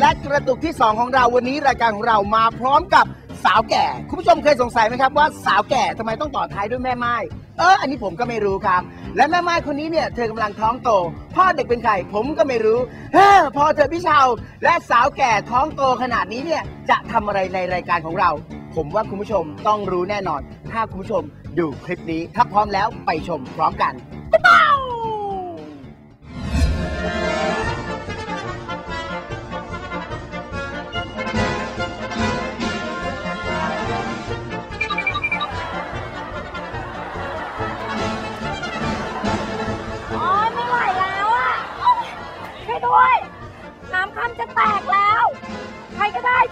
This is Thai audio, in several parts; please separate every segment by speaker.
Speaker 1: และกระตุกที่ 2 ของเราวันนี้รายการของเรามาพร้อมกับสาวแก่ คุณผู้ชมเคยสงสัยไหมครับว่าสาวแก่ทำไมต้องต่อท้ายด้วยแม่ไม้เอออันนี้ผมก็ไม่รู้ครับ และแม่ไม้คนนี้เนี่ยเธอกำลังท้องโต พ่อเด็กเป็นใครผมก็ไม่รู้เฮ้อพอเธอพี่ชาวและสาวแก่ท้องโตขนาดนี้เนี่ยจะทำอะไรในรายการของเรา ผมว่าคุณผู้ชมต้องรู้แน่นอน ถ้าคุณผู้ชมดูคลิปนี้ถ้าพร้อมแล้วไปชมพร้อมกันป๊าว
Speaker 2: โ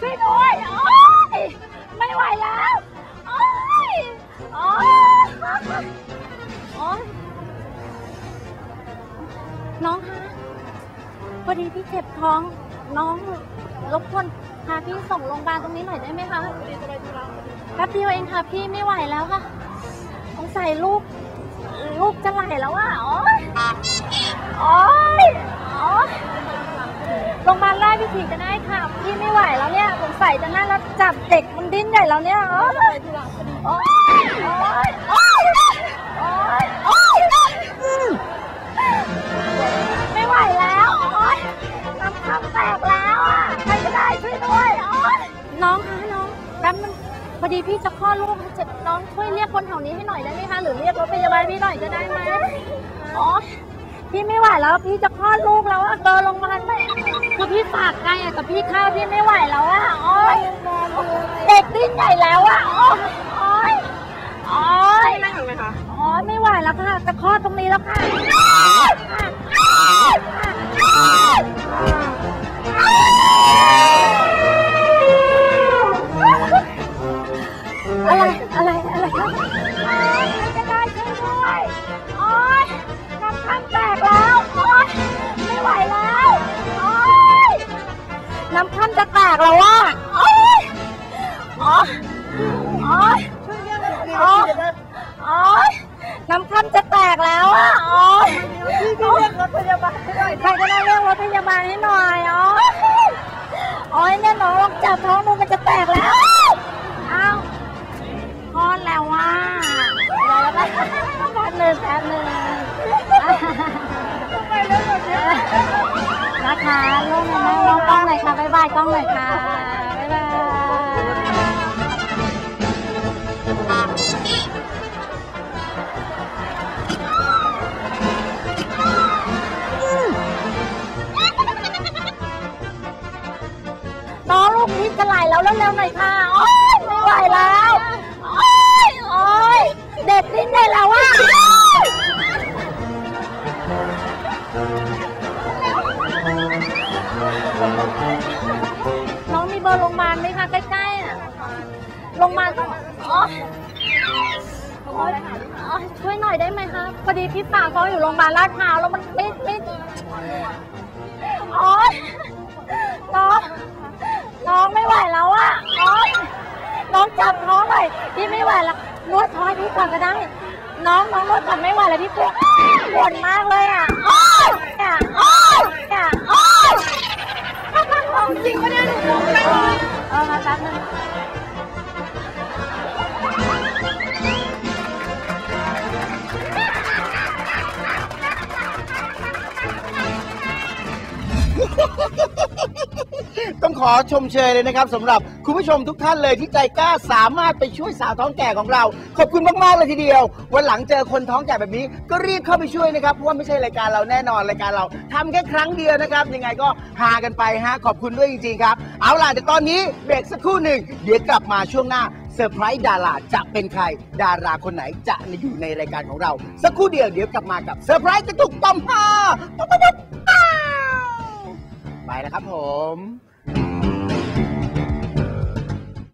Speaker 2: ช่วยด้วยโอ๊ยไม่ไหวแล้วโอ๊ยโอ๊ยโอ๊ยน้องคะพอดีพี่เจ็บท้อง น้องรบกวนพาพี่ส่งโรงพยาบาลตรงนี้หน่อยได้ไหมคะแป๊บเดียวเองค่ะพี่ไม่ไหวแล้วค่ะสงสัยลูกลูกจะไหลแล้วอะโอ๊ยโอ๊ยโอ๊ย โรงพยาบาลราชวิถีก็ได้ค่ะพี่ไม่ไหวแล้วเนี่ยสงสัยจะน่ารักจับเด็กมันดิ้นใหญ่แล้วเนี่ยโอ๊ยโอ๊ยโอ๊ยโอ๊ยโอ๊ยไม่ไหวแล้วโอ๊ยน้ำคำแตกแล้วอะใครก็ได้ช่วยด้วยโอ๊ยน้องคะน้องแป๊บนึงพอดีพี่จะคลอดลูกเจ็บน้องช่วยเรียกคนแถวนี้ให้หน่อยได้ไหมคะหรือเรียกรถพยาบาลพี่หน่อยจะได้ไหมอ๋อ พี่ไม่ไหวแล้วพี่จะคลอดลูกแล้วอะเดินลงมาไม่คือพี่ฝากไงอะกับพี่ข้าวพี่ไม่ไหวแล้วอะโอ๊ยเด็กดิ้นใหญ่แล้วอะ น้ำข้ามจะแตกแล้วว่าโอ๊ยโอ๊ยโอ๊ยโอ๊ยโอ๊ยน้ำข้ามจะแตกแล้วอะโอ๊ยพี่เรียกรถพยาบาลให้หน่อยใครก็ได้เรียกรถพยาบาลให้หน่อยโอ๊ยโอ๊ยเนี่ยน้องลองจับท้องายกล้องหน่อยค่ะ บ๊ายบายน้องลูกนี้จะไหลแล้วเร็วๆหน่อยค่ะ โอ๊ยไม่ไหวแล้ว โอ๊ย โอ๊ย เด็กดิ้นได้แล้วอะ บอร์โรงพยาบาลไหมคะใกล้ๆอะโรงพยาบาลต้องอ๊ยโอ๊ยโอ๊ยช่วยหน่อยได้ไหมคะพอดีพี่ฝาเขาอยู่โรงพยาบาลลาดพร้าวแล้วมันไม่ไม่อ๊ยน้องน้องไม่ไหวแล้วอะน้องน้องจับท้องหน่อยพี่ไม่ไหวแล้วนวดท้องพี่ก่อนก็ได้ น้องน้องนวดก่อนไม่ไหวแล้วพี่ปวดปวดมากเลยอะอ๊ยอ
Speaker 1: ต้องขอชมเชยเลยนะครับสำหรับคุณผู้ชมทุกท่านเลยที่ใจกล้าสามารถไปช่วยสาวท้องแก่ของเรา ขอบคุณมากๆเลยทีเดียว วันหลังเจอคนท้องแก่แบบนี้ ก็รีบเข้าไปช่วยนะครับเพราะว่าไม่ใช่รายการเราแน่นอนรายการเราทำแค่ครั้งเดียวนะครับ ยังไงก็พากันไปฮะขอบคุณด้วยจริงๆครับ เอาล่ะเดี๋ยวตอนนี้เบรกสักครู่หนึ่งเดี๋ยวกลับมาช่วงหน้าเซอร์ไพรส์ดาราจะเป็นใคร ดาราคนไหนจะอยู่ในรายการของเรา สักครู่เดียวเดี๋ยวกลับมากับเซอร์ไพรส์กระตุกต่อมผ้าปั๊บปุ๊บ ไปแล้วครับผม